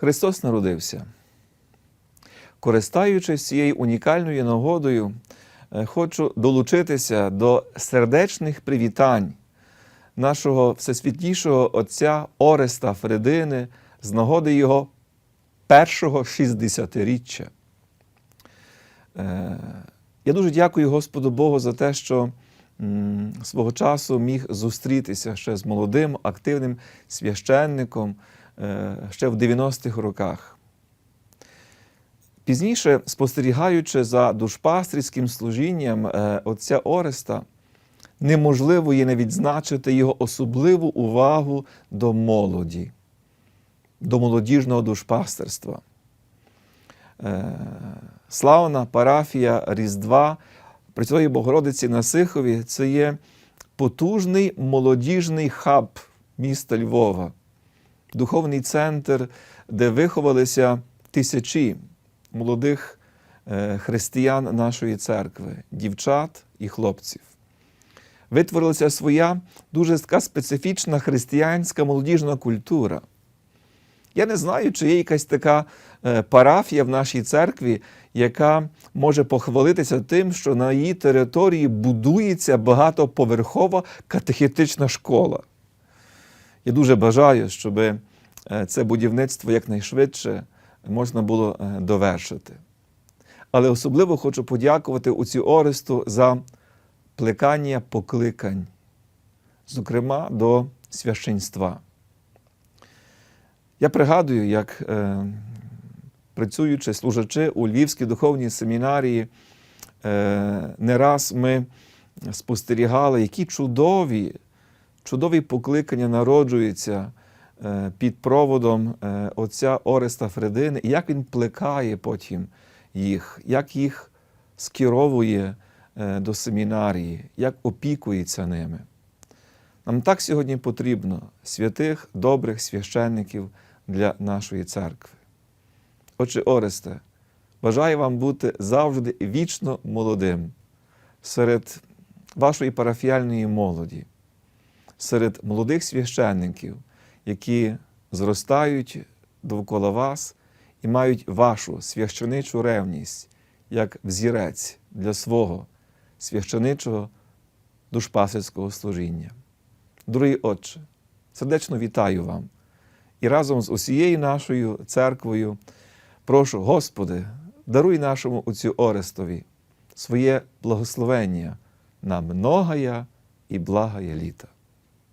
Христос народився. Користаючись цією унікальною нагодою, е, хочу долучитися до сердечних привітань нашого всесвітлішого Отця Ореста Фредини з нагоди його першого 60-річчя. Е, Я дуже дякую Господу Богу за те, що свого часу міг зустрітися ще з молодим, активним священником ще в 90-х роках. Пізніше, спостерігаючи за душпастерським служінням е, отця Ореста, неможливо є не відзначити його особливу увагу до молоді, до молодіжного душпастерства. Е, Славна парафія Різдва Пресвятої Богородиці на Сихові це є потужний молодіжний хаб міста Львова, духовний центр, де виховалися тисячі молодих е, християн нашої церкви, дівчат і хлопців. Витворилася своя дуже така специфічна християнська молодіжна культура. Я не знаю, чи є якась така е, парафія в нашій церкві, яка може похвалитися тим, що на її території будується багатоповерхова катехетична школа. Я дуже бажаю, щоб е, це будівництво якнайшвидше можна було е, довершити. Але особливо хочу подякувати оцю Оресту за плекання покликань, зокрема до священства. Я пригадую, як е, працюючи, служачи у Львівській духовній семінарії, е, не раз ми спостерігали, які чудові, чудові покликання народжуються е, під проводом е, отця Ореста Фредини, і як він плекає потім їх, як їх скеровує е, до семінарії, як опікується ними. Нам так сьогодні потрібно святих, добрих священників для нашої церкви. Отче Оресте, бажаю вам бути завжди вічно молодим серед вашої парафіальної молоді, серед молодих священників, які зростають довкола вас і мають вашу священичу ревність як взірець для свого священичого душпасерського служіння. Дорогий Отче, сердечно вітаю вам і разом з усією нашою церквою прошу, Господи, даруй нашому отцю Орестові своє благословення на многая і благая літа.